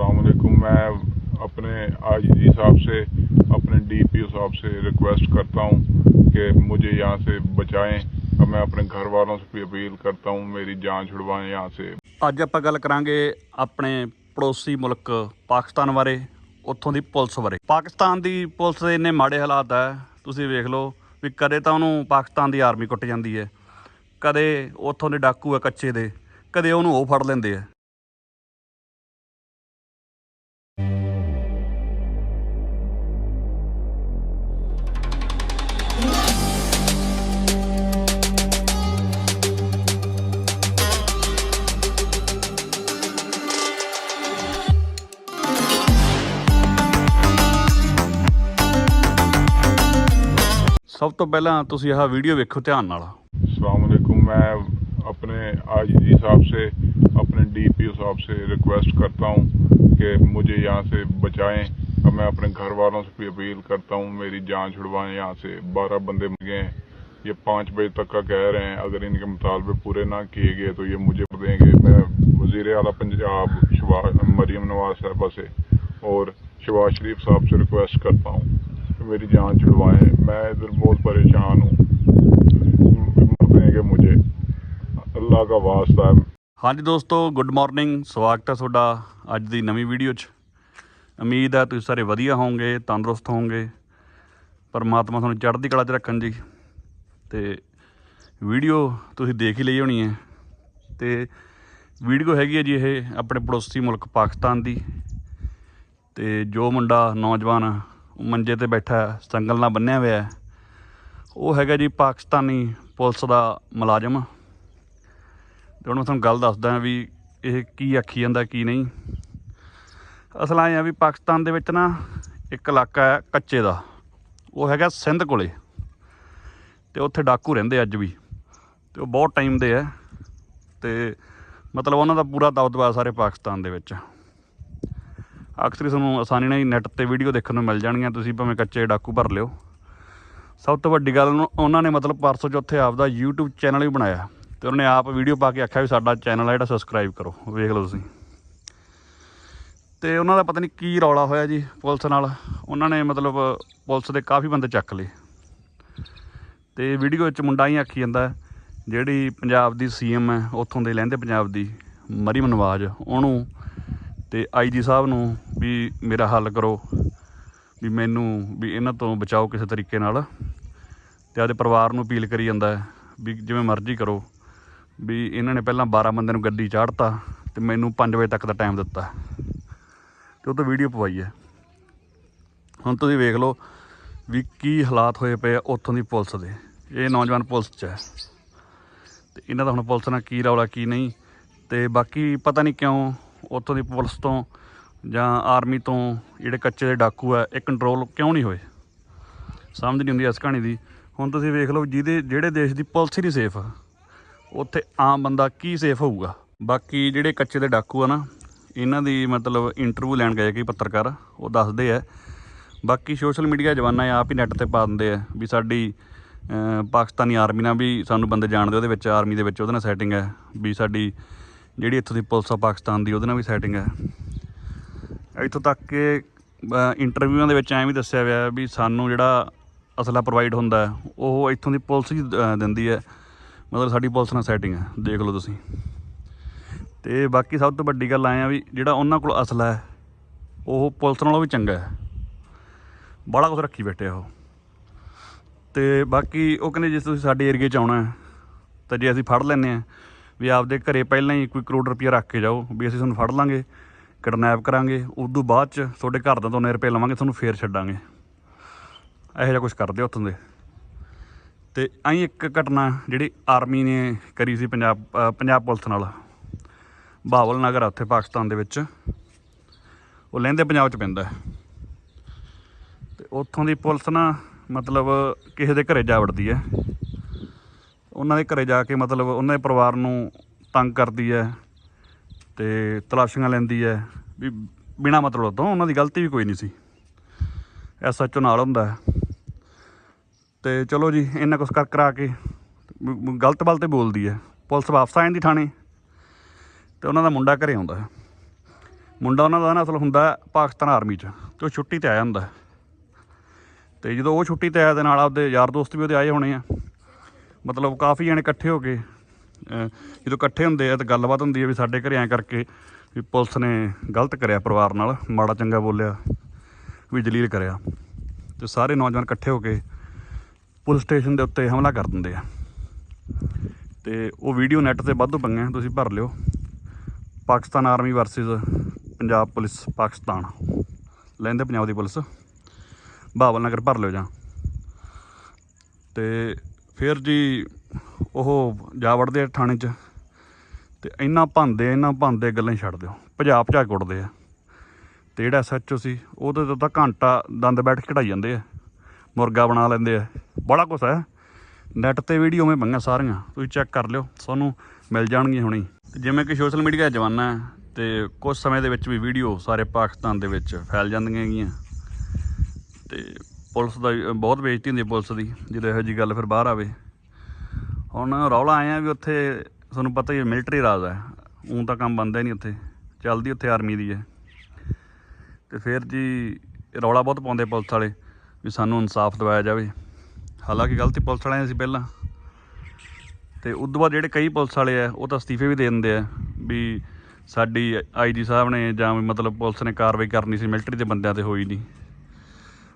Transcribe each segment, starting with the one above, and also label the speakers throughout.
Speaker 1: अलैक्म मैं अपने आज साहब से अपने डीपीओ साहब से रिक्वेस्ट करता हूँ कि मुझे यहाँ से बचाएं और मैं अपने घर वालों से भी अपील करता हूँ मेरी जान छुड़वाएं यहाँ से
Speaker 2: ਅੱਜ ਆਪਾਂ ਗੱਲ ਕਰਾਂਗੇ ਆਪਣੇ ਪੜੋਸੀ ਮੁਲਕ ਪਾਕਿਸਤਾਨ ਬਾਰੇ ਉੱਥੋਂ ਦੀ ਪੁਲਿਸ ਬਾਰੇ ਪਾਕਿਸਤਾਨ ਦੀ ਪੁਲਿਸ ਦੇ ਇੰਨੇ ਮਾੜੇ ਹਾਲਾਤ ਹੈ ਤੁਸੀਂ ਵੇਖ ਲਓ ਵੀ ਕਦੇ ਤਾਂ ਉਹਨੂੰ ਪਾਕਿਸਤਾਨ ਦੀ ਆਰਮੀ ਕੁੱਟ ਜਾਂਦੀ ਹੈ ਕਦੇ ਉੱਥੋਂ ਦੇ ਡਾਕੂ ਆ ਕੱਚੇ ਦੇ ਕਦੇ ਉਹਨੂੰ ਉਹ ਫੜ ਲੈਂਦੇ ਆ ਸਭ ਤੋਂ ਪਹਿਲਾਂ ਤੁਸੀਂ ਆਹ ਵੀਡੀਓ ਵੇਖੋ ਧਿਆਨ ਨਾਲ
Speaker 1: अलैक्म मैं अपने आज साहब से अपने डीपीओ साहब से रिक्वेस्ट करता हूँ कि मुझे यहाँ से बचाएं और मैं अपने घर वालों से भी अपील करता हूँ मेरी जान छुड़वाएं यहाँ से बारह बंदे मर गए हैं ये पाँच बजे तक का कह रहे हैं अगर इनके मुतालबे पूरे ना किए गए तो ये मुझे देंगे मैं वजीर अला पंजाब शवा- मरीम नवाज साहबा से और शहबाज शरीफ साहब से रिक्वेस्ट करता हूँ कि मेरी जान छुड़वाएं मैं इधर बहुत परेशान हूँ मर देंगे मुझे अल्लाह का वास्ता है
Speaker 2: ਹਾਂਜੀ ਦੋਸਤੋ ਗੁੱਡ ਮਾਰਨਿੰਗ ਸਵਾਗਤ ਹੈ ਤੁਹਾਡਾ ਅੱਜ ਦੀ ਨਵੀਂ ਵੀਡੀਓ 'ਚ ਉਮੀਦ ਹੈ ਤੁਸੀਂ ਸਾਰੇ ਵਧੀਆ ਹੋਵੋਗੇ ਤੰਦਰੁਸਤ ਹੋਵੋਗੇ ਪਰਮਾਤਮਾ ਤੁਹਾਨੂੰ ਚੜ੍ਹਦੀ ਕਲਾ 'ਚ ਰੱਖਣ ਜੀ ਤੇ ਵੀਡੀਓ ਤੁਸੀਂ ਦੇਖ ਹੀ ਲਈ ਹੋਣੀ ਹੈ ਤੇ ਵੀਡੀਓ ਹੈਗੀ ਹੈ ਜੀ ਇਹ ਆਪਣੇ ਪੜੋਸੀ ਮੁਲਕ ਪਾਕਿਸਤਾਨ ਦੀ ਤੇ ਜੋ ਮੁੰਡਾ ਨੌਜਵਾਨ ਉਹ ਮੰਜੇ ਤੇ ਬੈਠਾ, ਸੰਗਲ ਨਾਲ ਬੰਨਿਆ ਹੋਇਆ ਉਹ ਹੈਗਾ ਜੀ ਪਾਕਿਸਤਾਨੀ ਪੁਲਿਸ ਦਾ ਮੁਲਾਜ਼ਮ। ਤੇ ਹੁਣ ਮੈਂ ਤੁਹਾਨੂੰ ਗੱਲ ਦੱਸਦਾ ਵੀ ਇਹ ਕੀ ਆਖੀ ਜਾਂਦਾ, ਕੀ ਨਹੀਂ। ਅਸਲ ਐਂ ਆ ਵੀ ਪਾਕਿਸਤਾਨ ਦੇ ਵਿੱਚ ਨਾ ਇੱਕ ਇਲਾਕਾ ਹੈ ਕੱਚੇ ਦਾ। ਉਹ ਹੈਗਾ ਸਿੰਧ ਕੋਲੇ। ਤੇ ਉੱਥੇ ਡਾਕੂ ਰਹਿੰਦੇ ਅੱਜ ਵੀ। ਤੇ ਉਹ ਬਹੁਤ ਟਾਈਮ ਦੇ ਹੈ। ਤੇ ਮਤਲਬ ਉਹਨਾਂ ਦਾ ਪੂਰਾ ਦਬਦਬਾ ਸਾਰੇ ਪਾਕਿਸਤਾਨ ਦੇ ਵਿੱਚ। ਅਕਸਰ ਹੀ ਤੁਹਾਨੂੰ ਆਸਾਨੀ ਨਾਲ ਹੀ ਨੈੱਟ ਤੇ ਵੀਡੀਓ ਦੇਖਣ ਨੂੰ ਮਿਲ ਜਾਣਗੀਆਂ, ਤੁਸੀਂ ਭਾਵੇਂ ਕੱਚੇ ਡਾਕੂ ਭਰ ਲਿਓ। ਸਭ ਤੋਂ ਵੱਡੀ ਗੱਲ ਉਹਨਾਂ ਨੇ ਮਤਲਬ ਪਰਸੋਂ ਚੌਥੇ ਆਪਦਾ YouTube ਚੈਨਲ ਵੀ ਬਣਾਇਆ। ਤੇ ਉਹਨੇ ਆਪ ਵੀਡੀਓ ਪਾ ਕੇ ਆਖਿਆ ਵੀ ਸਾਡਾ ਚੈਨਲ ਆ ਜਿਹੜਾ ਸਬਸਕ੍ਰਾਈਬ ਕਰੋ। ਵੇਖ ਲਓ ਤੁਸੀਂ। ਤੇ ਉਹਨਾਂ ਦਾ ਪਤਾ ਨਹੀਂ ਕੀ ਰੌਲਾ ਹੋਇਆ ਜੀ ਪੁਲਿਸ ਨਾਲ। ਉਹਨਾਂ ਨੇ ਮਤਲਬ ਪੁਲਿਸ ਦੇ ਕਾਫੀ ਬੰਦੇ ਚੱਕ ਲਏ। ਤੇ ਵੀਡੀਓ ਵਿੱਚ ਮੁੰਡਾ ਹੀ ਆਖੀ ਜਾਂਦਾ, ਜਿਹੜੀ ਪੰਜਾਬ ਦੀ ਸੀਐਮ ਹੈ, ਉੱਥੋਂ ਦੇ ਲਹਿੰਦੇ ਪੰਜਾਬ ਦੀ ਮਰੀਮ ਨਵਾਜ਼। ਉਹਨੂੰ ਤੇ ਆਈਜੀ ਸਾਹਿਬ ਨੂੰ ਵੀ ਮੇਰਾ ਹੱਲ ਕਰੋ, ਵੀ ਮੈਨੂੰ, ਵੀ ਇਹਨਾਂ ਤੋਂ ਬਚਾਓ ਕਿਸੇ ਤਰੀਕੇ ਨਾਲ। ਤੇ ਆਪਦੇ ਪਰਿਵਾਰ ਨੂੰ ਅਪੀਲ ਕਰੀ ਜਾਂਦਾ ਵੀ ਜਿਵੇਂ ਮਰਜ਼ੀ ਕਰੋ, ਵੀ ਇਹਨਾਂ ਨੇ ਪਹਿਲਾਂ 12 ਬੰਦੇ ਨੂੰ ਗੱਡੀ ਚਾੜਤਾ ਤੇ ਮੈਨੂੰ 5 ਵਜੇ ਤੱਕ ਦਾ ਟਾਈਮ ਦਿੱਤਾ। ਤੇ ਉਹ ਤੋਂ ਵੀਡੀਓ ਪਵਾਈ ਹੈ। ਹੁਣ ਤੁਸੀਂ ਵੇਖ ਲਓ ਵੀ ਕੀ ਹਾਲਾਤ ਹੋਏ ਪਏ ਆ ਉੱਥੋਂ ਦੀ ਪੁਲਿਸ ਦੇ। ਇਹ ਨੌਜਵਾਨ ਪੁਲਿਸ 'ਚ ਹੈ। ਤੇ ਇਹਨਾਂ ਦਾ ਹੁਣ ਪੁਲਿਸ ਨਾਲ ਕੀ ਰੌਲਾ, ਕੀ ਨਹੀਂ। ਤੇ ਬਾਕੀ ਪਤਾ ਨਹੀਂ ਕਿਉਂ ਉੱਥੋਂ ਦੀ ਪੁਲਿਸ ਤੋਂ ਜਾਂ ਆਰਮੀ ਤੋਂ ਜਿਹੜੇ ਕੱਚੇ ਦੇ ਡਾਕੂ ਆ, ਇਹ ਕੰਟਰੋਲ ਕਿਉਂ ਨਹੀਂ ਹੋਏ? ਸਮਝ ਨਹੀਂ ਹੁੰਦੀ ਇਸ ਕਹਾਣੀ ਦੀ। ਹੁਣ ਤੁਸੀਂ ਵੇਖ ਲਓ ਜਿਹਦੇ, ਜਿਹੜੇ ਦੇਸ਼ ਦੀ ਪੁਲਿਸ ਹੀ ਨਹੀਂ ਸੇਫ ਉੱਥੇ ਆਮ ਬੰਦਾ ਕੀ ਸੇਫ ਹੋਊਗਾ? ਬਾਕੀ ਜਿਹੜੇ ਕੱਚੇ ਦੇ ਡਾਕੂ ਆ ਨਾ, ਇਹਨਾਂ ਦੀ ਮਤਲਬ ਇੰਟਰਵਿਊ ਲੈਣ ਗਏ ਕਿ ਪੱਤਰਕਾਰ, ਉਹ ਦੱਸਦੇ ਆ। ਬਾਕੀ ਸੋਸ਼ਲ ਮੀਡੀਆ ਜਵਾਨਾ ਆਪ ਹੀ ਨੈੱਟ ਤੇ ਪਾ ਦਿੰਦੇ ਆ ਵੀ ਸਾਡੀ ਪਾਕਿਸਤਾਨੀ ਆਰਮੀ ਨਾਲ ਵੀ ਸਾਨੂੰ ਬੰਦੇ ਜਾਣਦੇ ਉਹਦੇ ਵਿੱਚ, ਆਰਮੀ ਦੇ ਵਿੱਚ ਉਹਦੇ ਨਾਲ ਸੈਟਿੰਗ ਹੈ ਵੀ ਸਾਡੀ ਜਿਹੜੀ ਇੱਥੋਂ ਦੀ ਪੁਲਿਸ ਆ ਪਾਕਿਸਤਾਨ ਦੀ, ਉਹਦੇ ਨਾਲ ਵੀ ਸੈਟਿੰਗ ਹੈ। ਇੱਥੋਂ ਤੱਕ ਕਿ ਇੰਟਰਵਿਊਆਂ ਦੇ ਵਿੱਚ ਐਂ ਵੀ ਦੱਸਿਆ ਹੋਇਆ ਵੀ ਸਾਨੂੰ ਜਿਹੜਾ ਅਸਲਾ ਪ੍ਰੋਵਾਈਡ ਹੁੰਦਾ ਉਹ ਇੱਥੋਂ ਦੀ ਪੁਲਿਸ ਹੀ ਦਿੰਦੀ ਹੈ। ਮਤਲਬ ਸਾਡੀ ਪੁਲਿਸ ਨਾਲ ਸੈਟਿੰਗ ਹੈ, ਦੇਖ ਲਓ ਤੁਸੀਂ। ਤੇ ਬਾਕੀ ਸਭ ਤੋਂ ਵੱਡੀ ਗੱਲ ਆਏ ਆ ਵੀ ਜਿਹੜਾ ਉਹਨਾਂ ਕੋਲ ਅਸਲਾ ਹੈ, ਉਹ ਪੁਲਿਸ ਨਾਲੋਂ ਵੀ ਚੰਗਾ ਹੈ। ਬੜਾ ਕੁਝ ਰੱਖੀ ਬੈਠੇ ਉਹ। ਤੇ ਬਾਕੀ ਉਹ ਕਹਿੰਦੇ ਜੇ ਤੁਸੀਂ ਸਾਡੇ ਏਰੀਏ 'ਚ ਆਉਣਾ ਤਾਂ ਜੇ ਅਸੀਂ ਫੜ ਲੈਂਦੇ ਆ ਵੀ ਆਪਦੇ ਘਰੇ ਪਹਿਲਾਂ ਹੀ ਕੋਈ ਕਰੋੜ ਰੁਪਇਆ ਰੱਖ ਕੇ ਜਾਓ, ਵੀ ਅਸੀਂ ਤੁਹਾਨੂੰ ਫੜ ਲਾਂਗੇ, ਕਿਡਨੈਪ ਕਰਾਂਗੇ ਉਸ ਤੋਂ ਬਾਅਦ ਚ ਤੁਹਾਡੇ ਘਰ ਦਾ ਤੋਂ ਰੁਪਏ ਲਵਾਂਗੇ, ਤੁਹਾਨੂੰ ਫੇਰ ਛੱਡਾਂਗੇ। ਇਹੋ ਜਿਹਾ ਕੁਝ ਕਰਦੇ ਉੱਥੋਂ ਦੇ। ਤੇ ਆਈ ਇੱਕ ਘਟਨਾ ਜਿਹੜੀ ਆਰਮੀ ਨੇ ਕਰੀ ਸੀ ਪੰਜਾਬ ਪੰਜਾਬ ਪੁਲਿਸ ਨਾਲ, ਬਾਵਲ ਨਗਰ ਆ ਉੱਥੇ ਪਾਕਿਸਤਾਨ ਦੇ ਵਿੱਚ। ਉਹ ਲਹਿੰਦੇ ਪੰਜਾਬ ਚ ਪੈਂਦਾ। ਹੈ। ਤੇ ਉੱਥੋਂ ਦੀ ਪੁਲਿਸ ਨਾ ਮਤਲਬ ਕਿਸੇ ਦੇ ਘਰੇ ਜਾ ਵੜਦੀ ਹੈ। ਉਹਨਾਂ ਦੇ ਘਰੇ ਜਾ ਕੇ ਮਤਲਬ ਉਹਨਾਂ ਦੇ ਪਰਿਵਾਰ ਨੂੰ ਤੰਗ ਕਰਦੀ ਹੈ ਤੇ ਤਲਾਸ਼ੀਆਂ ਲੈਂਦੀ ਹੈ ਵੀ ਬਿਨਾ ਮਤਲਬ ਤੋਂ ਉਹਨਾਂ ਦੀ ਗਲਤੀ ਵੀ ਕੋਈ ਨਹੀਂ ਸੀ। ਐਸਐਚਓ ਨਾਲ ਹੁੰਦਾ ਹੈ। ਤੇ ਚਲੋ ਜੀ, ਇੰਨਾ ਕੁਛ ਕਰ ਕਰਾ ਕੇ ਗਲਤ ਬਲ ਤੇ ਬੋਲਦੀ ਹੈ। ਪੁਲਿਸ ਵਾਪਸ ਆ ਜਾਂਦੀ ਥਾਣੇ ਤੇ ਉਹਨਾਂ ਦਾ ਮੁੰਡਾ ਘਰੇ ਆਉਂਦਾ ਹੈ। ਮੁੰਡਾ ਉਹਨਾਂ ਦਾ ਨਾ ਅਸਲ ਹੁੰਦਾ ਪਾਕਿਸਤਾਨ ਆਰਮੀ 'ਚ, ਤੇ ਉਹ ਛੁੱਟੀ ਤੇ ਆਇਆ ਹੁੰਦਾ ਹੈ। ਤੇ ਜਦੋਂ ਉਹ ਛੁੱਟੀ ਤੇ ਆਇਆ ਦੇ ਨਾਲ ਆਪਦੇ ਯਾਰ ਦੋਸਤ ਵੀ ਉਹਦੇ ਆਏ ਹੋਣੇ ਆ। ਮਤਲਬ ਕਾਫੀ ਜਣੇ ਇਕੱਠੇ ਹੋ ਕੇ ਜਦੋਂ ਇਕੱਠੇ ਹੁੰਦੇ ਆ ਤਾਂ ਗੱਲਬਾਤ ਹੁੰਦੀ ਹੈ ਵੀ ਸਾਡੇ ਘਰੇ ਐਂ ਕਰਕੇ ਵੀ ਪੁਲਿਸ ਨੇ ਗਲਤ ਕਰਿਆ ਪਰਿਵਾਰ ਨਾਲ, ਮਾੜਾ ਚੰਗਾ ਬੋਲਿਆ, ਵੀ ਜਲੀਲ ਕਰਿਆ। ਤੇ ਸਾਰੇ ਨੌਜਵਾਨ ਇਕੱਠੇ ਹੋ ਕੇ ਪੁਲਿਸ ਸਟੇਸ਼ਨ ਦੇ ਉੱਤੇ ਹਮਲਾ ਕਰ ਦਿੰਦੇ ਆ। ਤੇ ਉਹ ਵੀਡੀਓ ਨੈੱਟ ਤੇ ਵਾਧੂ ਪੰਗੇ ਤੁਸੀਂ ਭਰ ਲਿਓ। Pakistan army versus Punjab police Pakistan. ਲੈਂਦੇ ਪੰਜਾਬ ਦੀ ਪੁਲਿਸ। ਬਾਬਲ ਨਗਰ ਭਰ ਲਿਓ ਜਾਂ। ਤੇ ਫਿਰ ਜੀ ਉਹ ਜਾ ਵੜਦੇ ਆ ਥਾਣੇ 'ਚ ਤੇ ਇੰਨਾ ਭੰਦੇ ਇੰਨਾ ਭੰਦੇ ਗੱਲਾਂ ਛੱਡ ਦਿਓ। ਭਜਾ ਭਜਾ ਕੇ ਉੱਡਦੇ ਆ। ਤੇ ਜਿਹੜਾ ਐਸਐਚਓ ਸੀ, ਉਹਦੇ ਤੋਂ ਤਾਂ ਘੰਟਾ ਦੰਦ ਬੈਠ ਕੇ ਕਢਾਈ ਜਾਂਦੇ ਆ। ਮੁਰਗਾ ਬਣਾ ਲੈਂਦੇ ਆ। ਬੜਾ ਕੁਛ ਹੈ। ਨੈਟ ਤੇ ਵੀਡੀਓ ਮੈਂ ਪੰਗਾ ਸਾਰੀਆਂ। ਤੁਸੀਂ ਚੈੱਕ ਕਰ ਲਿਓ। ਤੁਹਾਨੂੰ ਮਿਲ ਜਾਣਗੀਆਂ ਹੁਣੀ। ਤੇ ਜਿਵੇਂ ਕਿ ਸੋਸ਼ਲ ਮੀਡੀਆ ਦਾ ਜ਼ਮਾਨਾ ਹੈ ਤੇ ਕੁਝ ਸਮੇਂ ਦੇ ਵਿੱਚ ਵੀ ਵੀਡੀਓ ਸਾਰੇ ਪਾਕਿਸਤਾਨ ਦੇ ਵਿੱਚ ਫੈਲ ਜਾਂਦੀਆਂ ਹੈਗੀਆਂ। ਤੇ ਪੁਲਿਸ ਦਾ ਬਹੁਤ ਬੇਇੱਜ਼ਤੀ ਹੁੰਦੀ ਪੁਲਿਸ ਦੀ, ਜਦੋਂ ਇਹੋ ਜੀ ਗੱਲ ਫਿਰ ਬਾਹਰ ਆਵੇ। ਹੁਣ ਰੌਲਾ ਆਇਆ ਵੀ ਉੱਥੇ ਤੁਹਾਨੂੰ ਪਤਾ ਹੀ ਹੈ ਮਿਲਟਰੀ ਰਾਜ ਹੈ। ਉਂ ਤਾਂ ਕੰਮ ਬੰਦਾ ਹੀ ਨਹੀਂ ਉੱਥੇ, ਚੱਲਦੀ ਉੱਥੇ ਆਰਮੀ ਦੀ ਹੈ। ਤੇ ਫਿਰ ਜੀ ਰੌਲਾ ਬਹੁਤ ਪਾਉਂਦੇ ਪੁਲਿਸ ਵਾਲੇ ਵੀ ਸਾਨੂੰ ਇਨਸਾਫ ਦਿਵਾਇਆ ਜਾਵੇ। ਹਾਲਾਂਕਿ ਗਲਤੀ ਪੁਲਿਸ ਵਾਲਿਆਂ ਦੀ ਸੀ ਪਹਿਲਾਂ। ਤੇ ਤੋਂ ਬਾਅਦ ਜਿਹੜੇ ਕਈ ਪੁਲਿਸ ਵਾਲੇ ਆ, ਉਹ ਤਾਂ ਅਸਤੀਫੇ ਵੀ ਦੇ ਦਿੰਦੇ ਆ ਵੀ ਸਾਡੀ ਆਈਜੀ ਸਾਹਿਬ ਨੇ ਜਾਂ ਵੀ ਮਤਲਬ ਪੁਲਿਸ ਨੇ ਕਾਰਵਾਈ ਕਰਨੀ ਸੀ ਮਿਲਟਰੀ ਦੇ ਬੰਦਿਆਂ ਤੇ ਹੋਈ ਨਹੀਂ।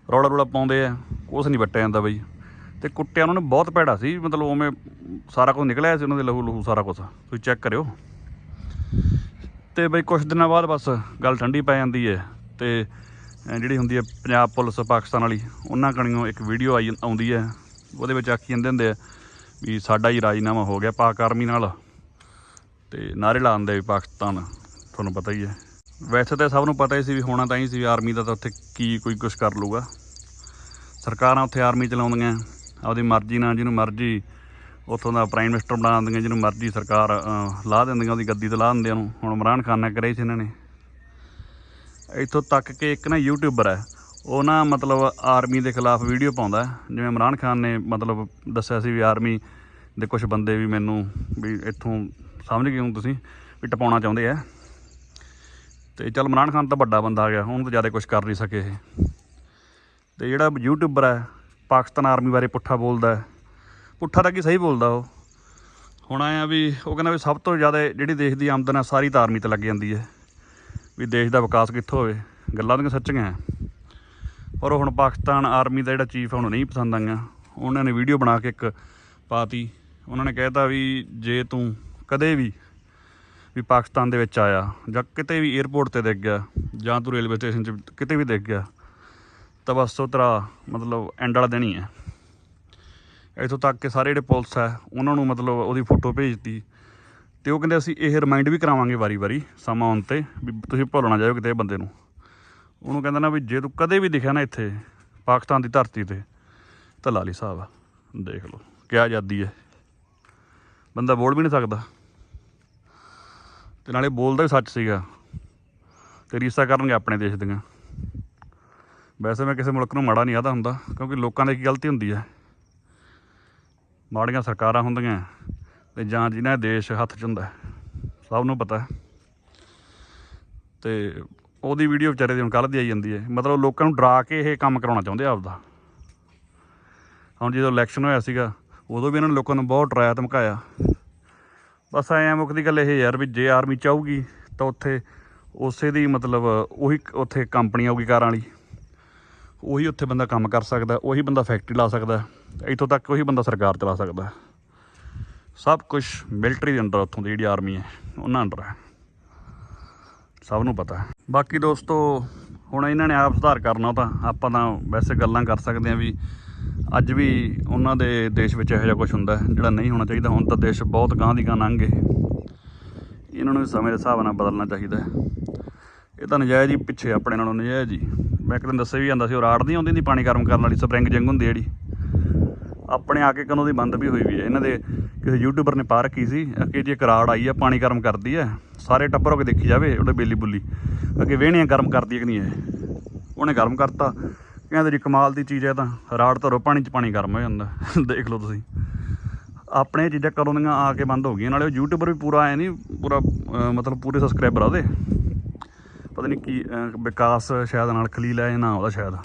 Speaker 2: ਰੌਲਾ ਰੌਲਾ ਪਾਉਂਦੇ ਆ, ਕੁਛ ਨਹੀਂ ਵੱਟਿਆ ਜਾਂਦਾ ਬਈ। ਤੇ ਕੁੱਟਿਆ ਉਹਨਾਂ ਨੇ ਬਹੁਤ ਭੈੜਾ ਸੀ, ਮਤਲਬ ਉਵੇਂ ਸਾਰਾ ਕੁਝ ਨਿਕਲਿਆ ਸੀ ਉਹਨਾਂ ਦੇ ਲਹੂ ਲਹੂ ਸਾਰਾ ਕੁਝ ਤੁਸੀਂ ਚੈੱਕ ਕਰਿਓ। ਤੇ ਬਈ ਕੁਝ ਦਿਨਾਂ ਬਾਅਦ ਬਸ ਗੱਲ ਠੰਡੀ ਪੈ ਜਾਂਦੀ ਹੈ ਤੇ ਜਿਹੜੀ ਹੁੰਦੀ ਹੈ ਪੰਜਾਬ ਪੁਲਿਸ ਪਾਕਿਸਤਾਨ ਵਾਲੀ, ਉਹਨਾਂ ਕਣੀਓ ਇੱਕ ਵੀਡੀਓ ਆਈ ਆਉਂਦੀ ਹੈ, ਉਹਦੇ ਵਿੱਚ ਆਖੀ ਜਾਂਦੇ ਹੁੰਦੇ ਆ ਵੀ ਸਾਡਾ ਹੀ ਰਾਜਨਾਮਾ ਹੋ ਗਿਆ ਪਾਕ ਆਰਮੀ ਨਾਲ। ਤੇ ਨਾਰੇ ਲਾਉਂਦੇ ਵੀ ਪਾਕਿਸਤਾਨ, ਤੁਹਾਨੂੰ ਪਤਾ ਹੀ ਹੈ। ਵੈਸੇ ਤਾਂ ਸਭ ਨੂੰ ਪਤਾ ਹੀ ਸੀ ਵੀ ਹੋਣਾ ਤਾਂ ਹੀ ਸੀ ਵੀ ਆਰਮੀ ਦਾ ਤਾਂ ਉੱਥੇ ਕੀ ਕੋਈ ਕੁਝ ਕਰ ਲੂਗਾ ਸਰਕਾਰਾਂ ਉੱਥੇ ਆਰਮੀ ਚਲਾਉਂਦੀਆਂ ਆਪਦੀ ਮਰਜ਼ੀ ਨਾਲ ਜਿਹਨੂੰ ਮਰਜ਼ੀ ਉੱਥੋਂ ਦਾ ਪ੍ਰਾਈਮ ਮਿਨਿਸਟਰ ਬਣਾ ਦਿੰਦੀਆਂ ਜਿਹਨੂੰ ਮਰਜ਼ੀ ਸਰਕਾਰ ਅਹ, ਲਾ ਦਿੰਦੀਆਂ ਉਹਦੀ ਗੱਦੀ ਤੇ ਲਾ ਦਿੰਦੀਆਂ ਨੂੰ ਹੁਣ ਇਮਰਾਨ ਖਾਨ ਨੇ ਕਰੇ ਸੀ ਇਹਨਾਂ ਨੇ। ਇੱਥੋਂ ਤੱਕ ਕਿ ਇੱਕ ਨਾ ਯੂਟਿਊਬਰ ਹੈ ਉਹ ਨਾ ਮਤਲਬ ਆਰਮੀ ਦੇ ਖਿਲਾਫ ਵੀਡੀਓ ਪਾਉਂਦਾ ਜਿਵੇਂ ਇਮਰਾਨ ਖਾਨ ਨੇ ਮਤਲਬ ਦੱਸਿਆ ਸੀ ਵੀ ਆਰਮੀ ਦੇ ਕੁਝ ਬੰਦੇ ਵੀ ਮੈਨੂੰ ਵੀ ਇੱਥੋਂ ਸਮਝ ਗਏ ਹੋ ਤੁਸੀਂ ਵੀ ਟਪਾਉਣਾ ਚਾਹੁੰਦੇ ਆ। ਤੇ ਚੱਲ ਇਮਰਾਨ ਖਾਨ ਤਾਂ ਵੱਡਾ ਬੰਦਾ ਆ ਗਿਆ ਉਹਨੂੰ ਤਾਂ ਜ਼ਿਆਦਾ ਕੁਝ ਕਰ ਨਹੀਂ ਸਕੇ ਇਹ। ਤੇ ਜਿਹੜਾ ਯੂਟਿਊਬਰ ਹੈ, ਪਾਕਿਸਤਾਨ ਆਰਮੀ ਬਾਰੇ ਪੁੱਠਾ ਬੋਲਦਾ ਪੁੱਠਾ ਤਾਂ ਕੀ ਸਹੀ ਬੋਲਦਾ ਉਹ? ਹੁਣ ਆਇਆ ਵੀ ਉਹ ਕਹਿੰਦਾ ਵੀ ਸਭ ਤੋਂ ਜ਼ਿਆਦਾ ਜਿਹੜੀ ਦੇਸ਼ ਦੀ ਆਮਦਨ ਆ, ਸਾਰੀ ਤਾਂ ਆਰਮੀ ਤੇ ਲੱਗ ਜਾਂਦੀ ਹੈ। ਵੀ ਦੇਸ਼ ਦਾ ਵਿਕਾਸ ਕਿੱਥੋਂ ਹੋਵੇ? ਗੱਲਾਂ ਤਾਂ ਸੱਚੀਆਂ ਪਰ ਉਹ ਹੁਣ ਪਾਕਿਸਤਾਨ ਆਰਮੀ ਦਾ ਜਿਹੜਾ ਚੀਫ ਉਹਨੂੰ ਨਹੀਂ ਪਸੰਦ ਆਈਆਂ। ਉਹਨਾਂ ਨੇ ਵੀਡੀਓ ਬਣਾ ਕੇ ਇੱਕ ਪਾਤੀ। ਉਹਨਾਂ ਨੇ ਕਹਿਤਾ ਵੀ ਜੇ ਤੂੰ ਕਦੇ ਵੀ ਵੀ ਪਾਕਿਸਤਾਨ ਦੇ ਵਿੱਚ ਆਇਆ ਜਾਂ ਕਿਤੇ ਵੀ 에ਅਰਪੋਰਟ ਤੇ ਦੇਖ ਗਿਆ ਜਾਂ ਤੂੰ ਰੇਲਵੇ ਸਟੇਸ਼ਨ 'ਚ ਕਿਤੇ ਵੀ ਦੇਖ ਗਿਆ, ਤਾਂ ਬਸ ਉਹ ਤੇਰਾ ਮਤਲਬ ਐਂਡ ਵਾਲਾ ਦਿਨ ਹੀ ਹੈ। ਇੱਥੋਂ ਤੱਕ ਕਿ ਸਾਰੇ ਜਿਹੜੇ ਪੁਲਿਸ ਹੈ, ਉਹਨਾਂ ਨੂੰ ਮਤਲਬ ਉਹਦੀ ਫੋਟੋ ਭੇਜਤੀ ਤੇ ਉਹ ਕਹਿੰਦੇ ਅਸੀਂ ਇਹ ਰਿਮਾਈਂਡ ਵੀ ਕਰਾਵਾਂਗੇ ਵਾਰੀ-ਵਾਰੀ ਸਮਾਂ ਆਉਣ ਤੇ ਵੀ ਤੁਸੀਂ ਭੁੱਲ ਨਾ ਜਾਇਓ ਕਿਤੇ ਇਹ ਬੰਦੇ ਨੂੰ। ਉਹਨੂੰ ਕਹਿੰਦਾ ਨਾ ਵੀ ਜੇ ਤੂੰ ਕਦੇ ਵੀ ਦਿਖਿਆ ਨਾ ਇੱਥੇ ਪਾਕਿਸਤਾਨ ਦੀ ਧਰਤੀ ਤੇ, ਤਾਂ ਲਾਲੀ ਸਾਹਿਬ ਦੇਖ ਲਓ, ਕਿਆ ਆਜ਼ਾਦੀ ਹੈ। ਬੰਦਾ ਬੋਲ ਵੀ ਨਹੀਂ ਸਕਦਾ। ਤੇ ਨਾਲੇ ਬੋਲਦਾ ਵੀ ਸੱਚ ਸੀਗਾ। ਤੇ ਰੀਸਾ ਕਰਨਗੇ ਆਪਣੇ ਦੇਸ਼ ਦੀਆਂ। ਵੈਸੇ ਮੈਂ ਕਿਸੇ ਮੁਲਕ ਨੂੰ ਮਾੜਾ ਨਹੀਂ ਆਦਾ ਹੁੰਦਾ, ਕਿਉਂਕਿ ਲੋਕਾਂ ਦੀ ਕੀ ਗਲਤੀ ਹੁੰਦੀ ਹੈ। ਮਾੜੀਆਂ ਸਰਕਾਰਾਂ ਹੁੰਦੀਆਂ, ਤੇ ਜਾਂ ਜਿਨ੍ਹਾਂ ਦੇਸ਼ ਹੱਥ 'ਚ ਹੁੰਦਾ ਸਭ ਨੂੰ ਪਤਾ ਹੈ। ਤੇ ਉਹਦੀ ਵੀਡੀਓ ਵਿਚਾਰੇ ਦੀ ਹੁਣ ਕੱਲ੍ਹ ਦੀ ਆਈ ਜਾਂਦੀ ਹੈ। ਮਤਲਬ ਲੋਕਾਂ ਨੂੰ ਡਰਾ ਕੇ ਇਹ ਕੰਮ ਕਰਾਉਣਾ ਚਾਹੁੰਦੇ ਆਪਦਾ। ਹੁਣ ਜਦੋਂ ਇਲੈਕਸ਼ਨ ਹੋਇਆ ਸੀਗਾ, ਉਦੋਂ ਵੀ ਇਹਨਾਂ ਨੇ ਲੋਕਾਂ ਨੂੰ ਬਹੁਤ ਡਰਾਇਆ ਧਮਕਾਇਆ। ਬਸ ਐਂ ਆ ਮੁੱਕਦੀ ਗੱਲ ਇਹ ਯਾਰ ਵੀ ਜੇ ਆਰਮੀ ਚਾਹੂਗੀ ਤਾਂ ਉੱਥੇ ਉਸੇ ਦੀ ਮਤਲਬ ਉਹੀ ਉੱਥੇ ਕੰਪਨੀ ਆਊਗੀ ਕਾਰਾਂ ਵਾਲੀ। ਉਹੀ ਉੱਥੇ ਬੰਦਾ ਕੰਮ ਕਰ ਸਕਦਾ, ਉਹੀ ਬੰਦਾ ਫੈਕਟਰੀ ਲਾ ਸਕਦਾ, ਇੱਥੋਂ ਤੱਕ ਉਹੀ ਬੰਦਾ ਸਰਕਾਰ ਚਲਾ ਸਕਦਾ। ਸਭ ਕੁਝ ਮਿਲਟਰੀ ਦੇ ਅੰਡਰ ਉੱਥੋਂ ਦੀ ਜਿਹੜੀ ਆਰਮੀ ਹੈ, ਉਹਨਾਂ ਅੰਡਰ ਹੈ ਸਭ ਨੂੰ ਪਤਾ। ਬਾਕੀ ਦੋਸਤੋ, ਹੁਣ ਇਹਨਾਂ ਨੇ ਆਪ ਸੁਧਾਰ ਕਰਨਾ ਤਾਂ ਆਪਾਂ ਤਾਂ ਵੈਸੇ ਗੱਲਾਂ ਕਰ ਸਕਦੇ ਹਾਂ ਵੀ ਅੱਜ ਵੀ ਉਹਨਾਂ ਦੇ ਦੇਸ਼ ਵਿੱਚ ਇਹੋ ਜਿਹਾ ਕੁਝ ਹੁੰਦਾ ਜਿਹੜਾ ਨਹੀਂ ਹੋਣਾ ਚਾਹੀਦਾ। ਹੁਣ ਤਾਂ ਦੇਸ਼ ਬਹੁਤ ਗਾਂਹ ਦੀ ਗਾਂਹ ਲੰਘ ਗਏ। ਇਹਨਾਂ ਨੂੰ ਸਮੇਂ ਦੇ ਹਿਸਾਬ ਨਾਲ ਬਦਲਣਾ ਚਾਹੀਦਾ ਇਹ ਤਾਂ ਨਜਾਇਜ਼ ਹੀ ਪਿੱਛੇ ਆਪਣੇ ਨਾਲੋਂ ਨਜਾਇਜ਼ ਹੀ। ਮੈਂ ਇੱਕ ਦਿਨ ਦੱਸਿਆ ਵੀ ਜਾਂਦਾ ਸੀ, ਉਹ ਰਾੜ ਨਹੀਂ ਆਉਂਦੀ ਦੀ ਪਾਣੀ ਗਰਮ ਕਰਨ ਵਾਲੀ ਸਪਰਿੰਗ ਜੰਗ ਹੁੰਦੀ ਹੈ ਜਿਹੜੀ। ਆਪਣੇ ਆ ਕੇ ਕਦੋਂ ਦੀ ਬੰਦ ਵੀ ਹੋਈ ਵੀ ਹੈ। ਇਹਨਾਂ ਦੇ ਕਿਸੇ ਯੂਟਿਊਬਰ ਨੇ ਪਾ ਰੱਖੀ ਸੀ, ਅੱਗੇ ਜੇ ਰਾੜ ਆਈ ਆ, ਪਾਣੀ ਗਰਮ ਕਰਦੀ ਹੈ, ਸਾਰੇ ਟੱਬਰ ਹੋ ਕੇ ਦੇਖੀ ਜਾਵੇ, ਉਹਦੇ ਬੇਲੀ ਬੁੱਲੀ ਅੱਗੇ ਵੇਹਣੀਆਂ ਗਰਮ ਕਰਦੀ ਹੈ ਕਿ ਨਹੀਂ ਹੈ ਉਹਨੇ ਗਰਮ ਕਰਤਾ। ਕਹਿੰਦੇ ਜੀ ਕਮਾਲ ਦੀ ਚੀਜ਼ ਹੈ ਤਾਂ ਰਾੜ ਧਰੋ, ਪਾਣੀ 'ਚ ਪਾਣੀ ਗਰਮ ਹੋ ਜਾਂਦਾ। ਦੇਖ ਲਓ ਤੁਸੀਂ। ਆਪਣੇ ਚੀਜ਼ਾਂ ਕਦੋਂ ਦੀਆਂ ਆ ਕੇ ਬੰਦ ਹੋ ਗਈਆਂ, ਨਾਲੇ ਉਹ ਯੂਟਿਊਬਰ ਵੀ ਪੂਰਾ ਐ ਨਹੀਂ ਪੂਰਾ ਮਤਲਬ ਪੂਰੇ ਸਬਸਕ੍ਰਾਈਬਰ ਆ ਉਹਦੇ। ਪਤਾ ਨਹੀਂ ਕੀ ਵਿਕਾਸ ਸ਼ਾਇਦ ਨਾਲ ਖਲੀਲ ਹੈ ਨਾ ਉਹਦਾ ਸ਼ਾਇਦ।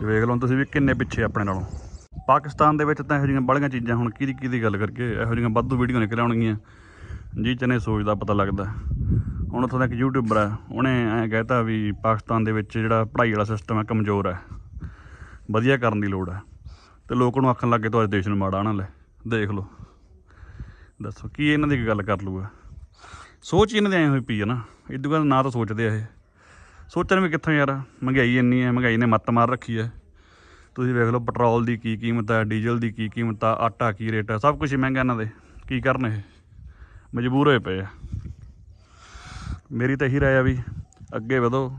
Speaker 2: ਵੇਖ ਲਓ ਤੁਸੀਂ ਵੀ ਕਿੰਨੇ ਪਿੱਛੇ ਆਪਣੇ ਨਾਲੋਂ। ਪਾਕਿਸਤਾਨ ਦੇ ਵਿੱਚ ਤਾਂ ਇਹੋ ਜਿਹੀਆਂ ਬੜੀਆਂ ਚੀਜ਼ਾਂ ਹੁਣ ਕਿਹਦੀ ਕਿਹਦੀ ਗੱਲ ਕਰਕੇ ਇਹੋ ਜਿਹੀਆਂ ਵਾਧੂ ਵੀਡੀਓ ਨਿਕਲ ਆਉਣਗੀਆਂ। ਜੀ, ਚਨੇ ਸੋਚਦਾ ਪਤਾ ਲੱਗਦਾ। ਹੁਣ ਉੱਥੋਂ ਦਾ ਇੱਕ ਯੂਟਿਊਬਰ ਹੈ ਉਹਨੇ ਐਂ ਕਹਿਤਾ ਵੀ ਪਾਕਿਸਤਾਨ ਦੇ ਵਿੱਚ ਜਿਹੜਾ ਪੜ੍ਹਾਈ ਵਾਲਾ ਸਿਸਟਮ ਹੈ ਕਮਜ਼ੋਰ ਹੈ ਵਧੀਆ ਕਰਨ ਦੀ ਲੋੜ ਹੈ ਤੇ ਲੋਕ ਨੂੰ ਆਖਣ ਲੱਗੇ ਤੁਹਾਡੇ ਦੇਸ਼ ਨੂੰ ਮਾੜਾ ਨਾ ਲੈ। ਦੇਖ ਲਓ। ਦੱਸੋ, ਕੀ ਇਹਨਾਂ ਦੀ ਗੱਲ ਕਰ ਲੂਗਾ ਸੋਚ ਹੀ ਇਹਨਾਂ ਦੀ ਐਂ ਹੋਈ ਪਈ ਹੈ ਨਾ। ਇਦੋਂ ਬਾਅਦ ਨਾ ਤਾਂ ਸੋਚਦੇ ਆ ਇਹ। ਸੋਚਣ ਵੀ ਕਿੱਥੋਂ ਯਾਰ, ਮਹਿੰਗਾਈ ਇੰਨੀ ਹੈ ਮਹਿੰਗਾਈ ਨੇ ਮੱਤ ਮਾਰ ਰੱਖੀ ਹੈ ਤੁਸੀਂ ਵੇਖ ਲਓ, ਪੈਟਰੋਲ ਦੀ ਕੀ ਕੀਮਤ ਹੈ ਡੀਜ਼ਲ ਦੀ ਕੀ ਕੀਮਤ ਆ, ਆਟਾ ਕੀ ਰੇਟ ਹੈ ਸਭ ਕੁਝ ਮਹਿੰਗਾ ਇਹਨਾਂ ਦੇ। ਕੀ ਕਰਨ ਇਹ? ਮਜਬੂਰ ਹੋਏ ਪਏ ਆ। ਮੇਰੀ ਤਾਂ ਇਹੀ ਰਾਏ ਆ ਵੀ ਅੱਗੇ ਵਧੋ।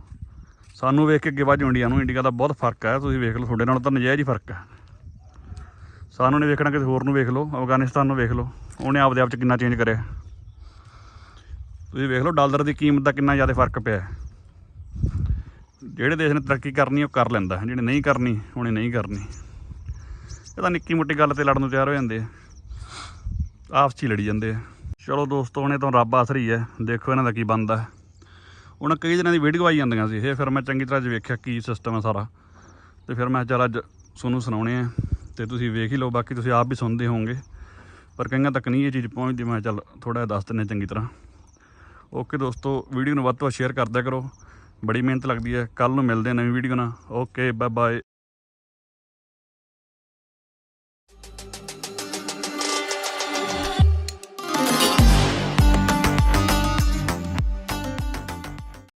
Speaker 2: ਸਾਨੂੰ ਵੇਖ ਕੇ ਅੱਗੇ ਵੱਧ ਇੰਡੀਆ ਨੂੰ। ਇੰਡੀਆ ਦਾ ਬਹੁਤ ਫ਼ਰਕ ਹੈ ਤੁਸੀਂ ਵੇਖ ਲਓ, ਤੁਹਾਡੇ ਨਾਲ ਤਾਂ ਨਜਾਇਜ਼ ਹੀ ਫ਼ਰਕ ਹੈ ਸਾਨੂੰ ਨਹੀਂ ਵੇਖਣਾ ਕਿਸੇ ਹੋਰ ਨੂੰ ਵੇਖ ਲਓ, ਅਫਗਾਨਿਸਤਾਨ ਨੂੰ ਵੇਖ ਲਓ। ਉਹਨੇ ਆਪਦੇ ਆਪ ਚ ਕਿੰਨਾ ਚੇਂਜ ਕਰਿਆ। ਤੁਸੀਂ ਵੇਖ ਲਓ, ਡਾਲਰ ਦੀ ਕੀਮਤ ਦਾ ਕਿੰਨਾ ਜ਼ਿਆਦਾ ਫ਼ਰਕ ਪਿਆ। ਜਿਹੜੇ ਦੇਸ਼ ਨੇ ਤਰੱਕੀ ਕਰਨੀ, ਉਹ ਕਰ ਲੈਂਦਾ। ਜਿਹੜੇ ਨਹੀਂ ਕਰਨੀ, ਉਹਨੇ ਨਹੀਂ ਕਰਨੀ। ਇਹ ਤਾਂ ਨਿੱਕੀ ਮੋਟੀ ਗੱਲ ਤੇ ਲੜਨ ਨੂੰ ਤਿਆਰ ਹੋ ਜਾਂਦੇ ਆ। ਆਪਸ 'ਚ ਹੀ ਲੜੀ ਜਾਂਦੇ ਆ। ਚਲੋ ਦੋਸਤੋ, ਹੁਣੇ ਤੋਂ ਰੱਬ ਆਸਰੀ ਹੈ ਦੇਖੋ ਇਹਨਾਂ ਦਾ ਕੀ ਬਣਦਾ ਉਹਨਾਂ ਕਈ ਦਿਨਾਂ ਦੀ ਵੀਡੀਓ ਆਈ ਜਾਂਦੀਆਂ ਸੀ। ਇਹ ਫਿਰ ਮੈਂ ਚੰਗੀ ਤਰ੍ਹਾਂ ਅੱਜ ਵੇਖਿਆ ਕੀ ਸਿਸਟਮ ਹੈ ਸਾਰਾ। ਤੇ ਫਿਰ ਮੈਂ ਚੱਲ ਅੱਜ ਤੁਹਾਨੂੰ ਸੁਣਾਉਣੇ ਆ। ਤੇ ਤੁਸੀਂ ਵੇਖ ਹੀ ਲਓ, ਬਾਕੀ ਤੁਸੀਂ ਆਪ ਵੀ ਸੁਣਦੇ ਹੋਵੋਗੇ। ਪਰ ਕਈਆਂ ਤੱਕ ਨਹੀਂ ਇਹ ਚੀਜ਼ ਪਹੁੰਚਦੀ, ਮੈਂ ਚੱਲ ਥੋੜਾ ਜਿਹਾ ਦੱਸ ਦਿੰਨੇ ਚੰਗੀ ਤਰ੍ਹਾਂ। ਓਕੇ ਦੋਸਤੋ, ਵੀਡੀਓ ਨੂੰ ਵੱਧ ਤੋਂ ਵੱਧ ਸ਼ੇਅਰ ਕਰਦਿਆ ਕਰੋ। ਬੜੀ ਮਿਹਨਤ ਲੱਗਦੀ ਹੈ ਕੱਲ ਨੂੰ ਮਿਲਦੇ ਹਾਂ ਨਵੀਂ ਵੀਡੀਓ ਨਾਲ। Okay bye bye